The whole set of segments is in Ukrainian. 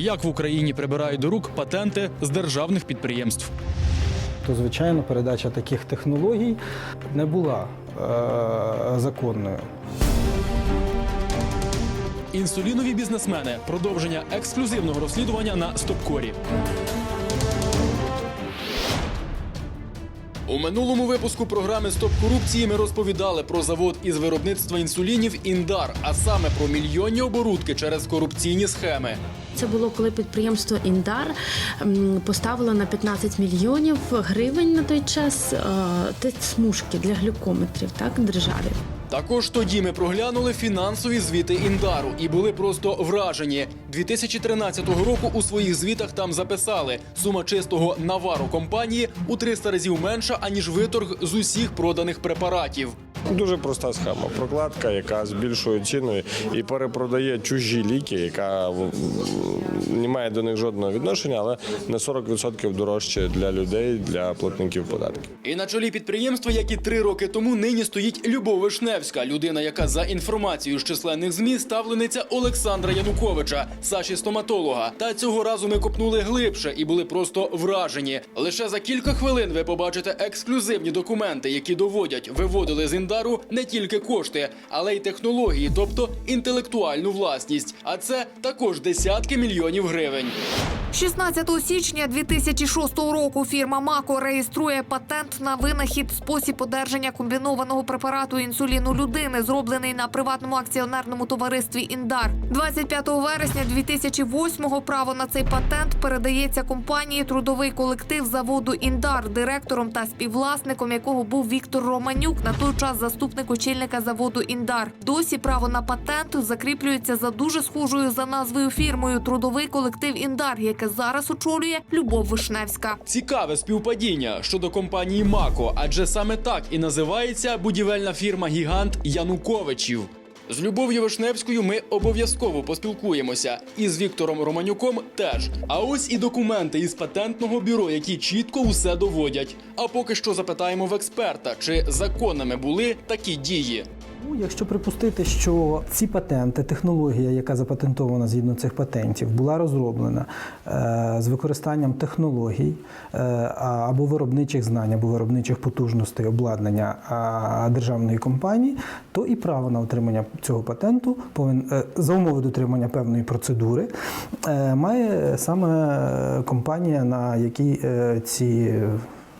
як в Україні прибирають до рук патенти з державних підприємств. То, звичайно, передача таких технологій не була е- законною. Інсулінові бізнесмени продовження ексклюзивного розслідування на Стопкорі. У минулому випуску програми Стоп корупції ми розповідали про завод із виробництва інсулінів Індар, а саме про мільйонні оборудки через корупційні схеми. Це було коли підприємство Індар поставило на 15 мільйонів гривень на той час е, смужки для глюкометрів, так державі. Також тоді ми проглянули фінансові звіти Індару і були просто вражені. 2013 року у своїх звітах там записали сума чистого навару компанії у 300 разів менша аніж виторг з усіх проданих препаратів. Дуже проста схема. Прокладка, яка збільшує ціну і перепродає чужі ліки, яка не має до них жодного відношення, але на 40% дорожче для людей, для платників податків. І на чолі підприємства, як і три роки тому, нині стоїть Любов Вишневська, людина, яка за інформацією з численних змі ставлениця Олександра Януковича, Саші стоматолога. Та цього разу ми копнули глибше і були просто вражені. Лише за кілька хвилин ви побачите ексклюзивні документи, які доводять, виводили з індару не тільки кошти, але й технології, тобто інтелектуальну власність. А це також десятки мільйонів гривень. 16 січня 2006 року фірма Мако реєструє патент на винахід спосіб одержання комбінованого препарату інсуліну людини, зроблений на приватному акціонерному товаристві Індар. 25 вересня 2008-го право на цей патент передається компанії трудовий колектив заводу Індар, директором та співвласником якого був Віктор Романюк, на той час заступник очільника заводу Індар. Досі право на патент закріплюється за дуже схожою за назвою фірмою Трудовий колектив Індар, яке зараз очолює Любов Вишневська. Цікаве співпадіння щодо компанії Мако, адже саме так і називається будівельна фірма Гігант Януковичів. З Любов'ю Вишневською ми обов'язково поспілкуємося, і з Віктором Романюком теж. А ось і документи із патентного бюро, які чітко усе доводять. А поки що запитаємо в експерта, чи законними були такі дії. Ну, якщо припустити, що ці патенти, технологія, яка запатентована згідно цих патентів, була розроблена е, з використанням технологій е, або виробничих знань, або виробничих потужностей обладнання державної компанії, то і право на отримання цього патенту е, за умови дотримання певної процедури має саме компанія, на якій ці.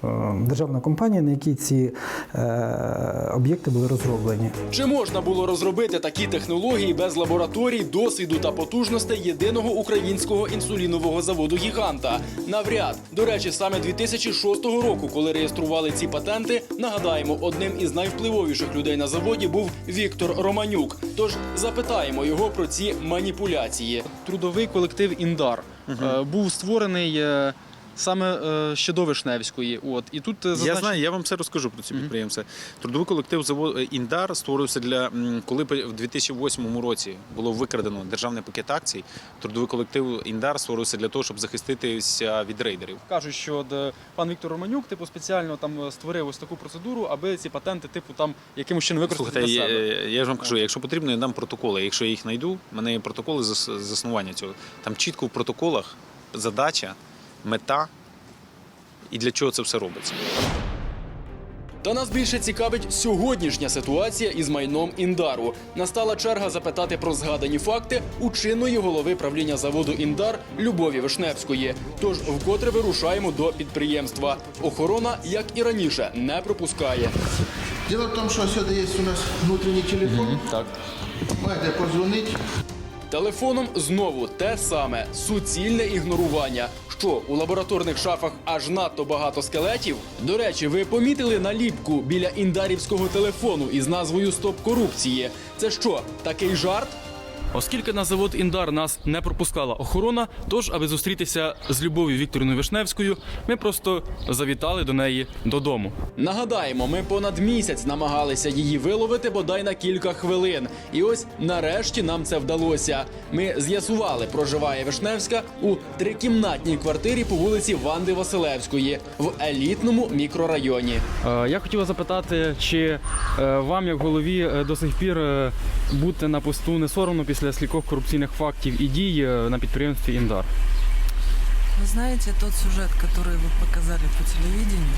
Е, Державна компанія, на якій ці е, об'єкти були розроблені. Чи можна було розробити такі технології без лабораторій, досвіду та потужностей єдиного українського інсулінового заводу гіганта? Навряд. До речі, саме 2006 року, коли реєстрували ці патенти, нагадаємо, одним із найвпливовіших людей на заводі був Віктор Романюк. Тож запитаємо його про ці маніпуляції. Трудовий колектив Індар е, був створений. Е, Саме е, ще до Вишневської, от і тут е, Я знаю, я вам все розкажу про ці підприємства. Трудовий колектив завод е, Індар створився для м, коли пе- в 2008 році було викрадено державний пакет акцій. Трудовий колектив Індар створився для того, щоб захиститися від рейдерів. кажуть, що е, пан Віктор Романюк типу спеціально там е, створив ось таку процедуру, аби ці патенти, типу, там якимось чином використати Слухайте, для я, себе. я ж вам кажу, якщо потрібно, я дам протоколи. Якщо я їх знайду, в мене є протоколи зас- заснування цього. Там чітко в протоколах задача, мета і для чого це все робиться. Та нас більше цікавить сьогоднішня ситуація із майном Індару. Настала черга запитати про згадані факти у чинної голови правління заводу Індар Любові Вишневської. Тож вкотре вирушаємо до підприємства. Охорона, як і раніше, не пропускає. Дело в том, что сюда есть у нас внутренний телефон. Так. Можете позвонить. Телефоном знову те саме суцільне ігнорування. Що у лабораторних шафах аж надто багато скелетів? До речі, ви помітили наліпку біля індарівського телефону із назвою Стоп корупції. Це що, такий жарт? Оскільки на завод Індар нас не пропускала охорона, тож, аби зустрітися з Любов'ю Вікторівною Вишневською, ми просто завітали до неї додому. Нагадаємо, ми понад місяць намагалися її виловити бодай на кілька хвилин. І ось нарешті нам це вдалося. Ми з'ясували, проживає Вишневська у трикімнатній квартирі по вулиці Ванди Василевської в елітному мікрорайоні. Я хотіла запитати, чи е, вам, як голові, е, до сих пір е, бути на посту не соромно після після слідкох корупційних фактів і дій е, на підприємстві Індар? Вы знаете, тот сюжет, который вы показали по телевидению,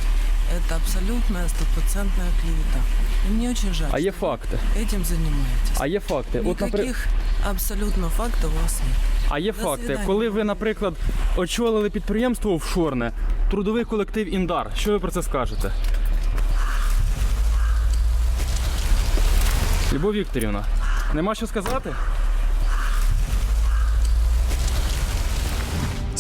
это абсолютная стопроцентная клевета. И мне очень жаль, А є что факти. вы этим занимаетесь. А є факти. От, напри- Никаких абсолютно фактов у вас нет. А є До факти, свидання. коли ви, наприклад, очолили підприємство офшорне, трудовий колектив Індар. Що ви про це скажете? Любов Вікторівна, нема що сказати?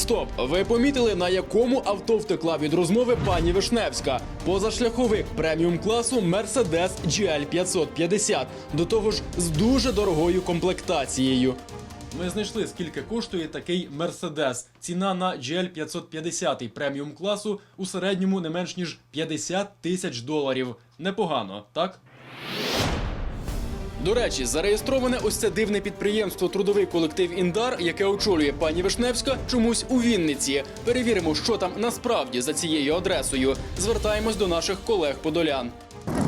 Стоп, ви помітили, на якому авто втекла від розмови пані Вишневська? Позашляховик преміум класу Mercedes GL 550. До того ж, з дуже дорогою комплектацією. Ми знайшли, скільки коштує такий Mercedes. Ціна на GL 550 преміум класу у середньому не менш ніж 50 тисяч доларів. Непогано, так? До речі, зареєстроване ось це дивне підприємство Трудовий колектив Індар, яке очолює пані Вишневська, чомусь у Вінниці. Перевіримо, що там насправді за цією адресою. Звертаємось до наших колег-подолян.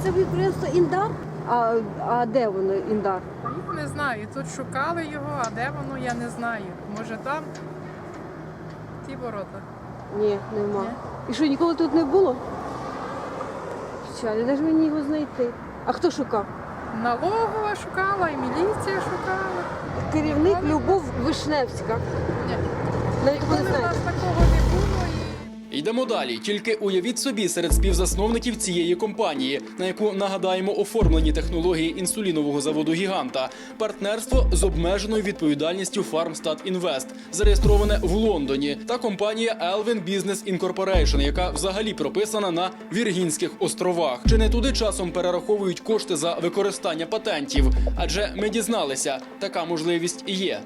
Це підприємство Індар? А, а де воно Індар? Не знаю. Тут шукали його, а де воно, я не знаю. Може там ті ворота. Ні, нема. І що, ніколи тут не було? Печалі, де ж мені його знайти? А хто шукав? Налогова шукала, і міліція шукала. Керівник Любов Вишневська. Ні. Навіть ви Коли не нас такого. І... Йдемо далі. Тільки уявіть собі серед співзасновників цієї компанії, на яку нагадаємо оформлені технології інсулінового заводу Гіганта, партнерство з обмеженою відповідальністю Farmstat Invest, зареєстроване в Лондоні, та компанія Elvin Business Incorporation, яка взагалі прописана на Віргінських островах. Чи не туди часом перераховують кошти за використання патентів? Адже ми дізналися, така можливість є.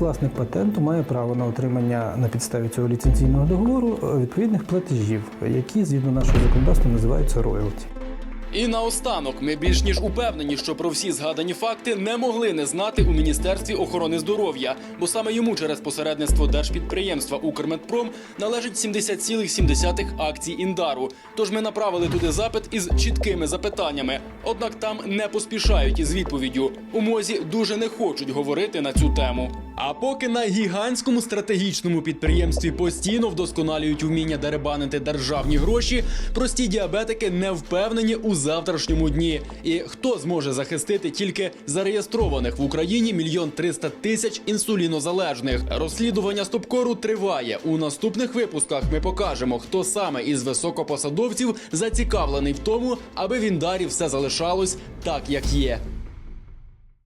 Власник патенту має право на отримання на підставі цього ліцензійного договору е, відповідних платежів, які згідно нашого законодавства називаються роялті. І наостанок ми більш ніж упевнені, що про всі згадані факти не могли не знати у міністерстві охорони здоров'я, бо саме йому через посередництво держпідприємства Укрмедпром належить 70,7 акцій індару. Тож ми направили туди запит із чіткими запитаннями. Однак там не поспішають із відповіддю. У мозі дуже не хочуть говорити на цю тему. А поки на гігантському стратегічному підприємстві постійно вдосконалюють вміння деребанити державні гроші, прості діабетики не впевнені у завтрашньому дні. І хто зможе захистити тільки зареєстрованих в Україні мільйон триста тисяч інсулінозалежних? Розслідування стопкору триває. У наступних випусках ми покажемо, хто саме із високопосадовців зацікавлений в тому, аби в Індарі все залишалось так, як є.